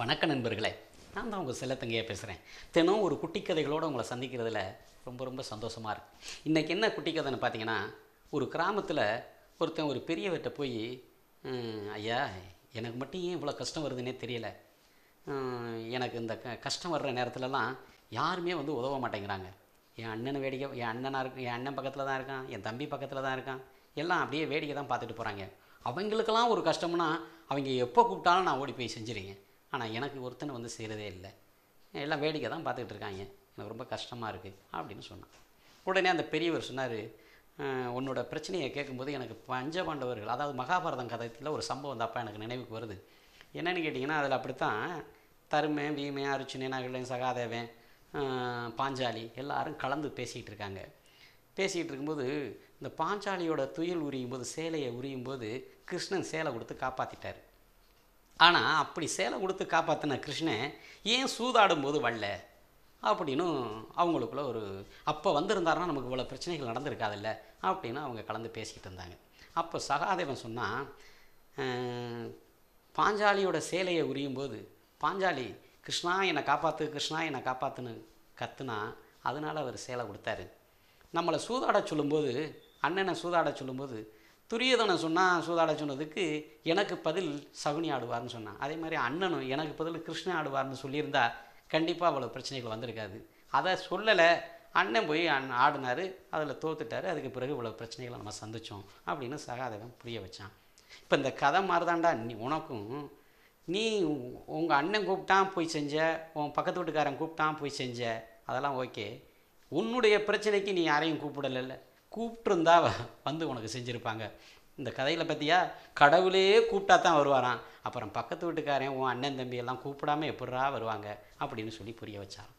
வணக்க நண்பர்களே நான் தான் உங்கள் செல்லத்தங்கையாக பேசுகிறேன் தினம் ஒரு குட்டி கதைகளோடு உங்களை சந்திக்கிறதுல ரொம்ப ரொம்ப சந்தோஷமாக இருக்கு. இன்றைக்கி என்ன குட்டி கதைன்னு பார்த்தீங்கன்னா ஒரு கிராமத்தில் ஒருத்தன் ஒரு பெரியவர்கிட்ட போய் ஐயா எனக்கு மட்டும் ஏன் இவ்வளோ கஷ்டம் வருதுன்னே தெரியல. எனக்கு இந்த க கஷ்டம் வர்ற நேரத்துலலாம் யாருமே வந்து உதவ மாட்டேங்கிறாங்க. என் அண்ணன் வேடிக்கை என் அண்ணனாக இருக்கு என் அண்ணன் பக்கத்தில் தான் இருக்கான் என் தம்பி பக்கத்தில் தான் இருக்கான். எல்லாம் அப்படியே வேடிக்கை தான் பார்த்துட்டு போகிறாங்க அவங்களுக்கெல்லாம் ஒரு கஷ்டம்னா அவங்க எப்போ கூப்பிட்டாலும் நான் ஓடி போய் செஞ்சுருங்க ஆனால் எனக்கு ஒருத்தனை வந்து செய்கிறதே இல்லை. எல்லாம் வேடிக்கை தான் பார்த்துக்கிட்டு இருக்காங்க. எனக்கு ரொம்ப கஷ்டமாக இருக்குது அப்படின்னு சொன்னான். உடனே அந்த பெரியவர் சொன்னார் உன்னோட பிரச்சனையை கேட்கும்போது எனக்கு பஞ்சபாண்டவர்கள் அதாவது மகாபாரதம் கதையில் ஒரு சம்பவம் தப்பா எனக்கு நினைவுக்கு வருது. என்னென்னு கேட்டிங்கன்னா அதில் அப்படித்தான் தருமன் வீமன் அருச்சுனன் நகலன் சகாதேவன் பாஞ்சாலி எல்லாரும் கலந்து பேசிகிட்டு இருக்காங்க. பேசிகிட்டு இருக்கும்போது இந்த பாஞ்சாலியோட துயில் உரியும் போது சேலையை உரியும் போது கிருஷ்ணன் சேலை கொடுத்து காப்பாற்றிட்டார் ஆனால் அப்படி சேலை கொடுத்து காப்பாற்றின கிருஷ்ணன் ஏன் சூதாடும் போது வரல? அப்படின்னு அவங்களுக்குள்ள ஒரு அப்போ வந்திருந்தாருன்னா நமக்கு இவ்வளோ பிரச்சனைகள் நடந்திருக்காதுல்ல? அப்படின்னு அவங்க கலந்து பேசிக்கிட்டு இருந்தாங்க. அப்போ சகாதேவன் சொன்னால் பாஞ்சாலியோட சேலையை உரியும் போது பாஞ்சாலி கிருஷ்ணா என்னை காப்பாற்று கிருஷ்ணா என்னை காப்பாற்றுன்னு கத்துனா அதனால் அவர் சேலை கொடுத்தாரு நம்மளை சூதாட சொல்லும்போது அண்ணனை சூதாட சொல்லும்போது துரியதனை சொன்னால் சூதாட சொன்னதுக்கு எனக்கு பதில் சகுனி ஆடுவார்னு சொன்னான். அதே மாதிரி அண்ணனும் எனக்கு பதில் கிருஷ்ணன் ஆடுவார்னு சொல்லியிருந்தா கண்டிப்பாக அவ்வளோ பிரச்சனைகள் வந்திருக்காது. அதை சொல்லலை. அண்ணன் போய் அண்ணன் ஆடினார். அதில் தோத்துட்டார். அதுக்கு பிறகு இவ்வளோ பிரச்சனைகளை நம்ம சந்தித்தோம் அப்படின்னு சகாதேவன் புரிய வச்சான். இப்போ இந்த கதை மாதிரிதான்டா நீ உனக்கும் நீ உங்கள் அண்ணன் கூப்பிட்டான் போய் செஞ்ச உன் பக்கத்து வீட்டுக்காரன் கூப்பிட்டான் போய் செஞ்ச அதெல்லாம் ஓகே. உன்னுடைய பிரச்சனைக்கு நீ யாரையும் கூப்பிடலைல்ல. கூப்பிட்டுருந்தா வந்து உனக்கு செஞ்சுருப்பாங்க. இந்த கதையில் பற்றியா கடவுளே கூப்பிட்டா தான் வருவாராம். அப்புறம் பக்கத்து வீட்டுக்காரன் உன் அண்ணன் தம்பி எல்லாம் கூப்பிடாம எப்படா வருவாங்க? அப்படின்னு சொல்லி புரிய வச்சாராம்.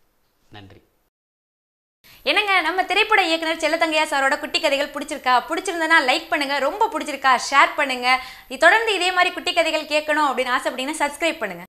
நன்றி. என்னங்க நம்ம திரைப்பட இயக்குனர் செல்லத்தங்கையா சாரோட குட்டி கதைகள் பிடிச்சிருக்கா? பிடிச்சிருந்தனா லைக் பண்ணுங்க. ரொம்ப பிடிச்சிருக்கா? ஷேர் பண்ணுங்க. தொடர்ந்து இதே மாதிரி குட்டி கதைகள் கேட்கணும் அப்படின்னு ஆசைப்பட்டீங்கன்னா சப்ஸ்கிரைப் பண்ணுங்க.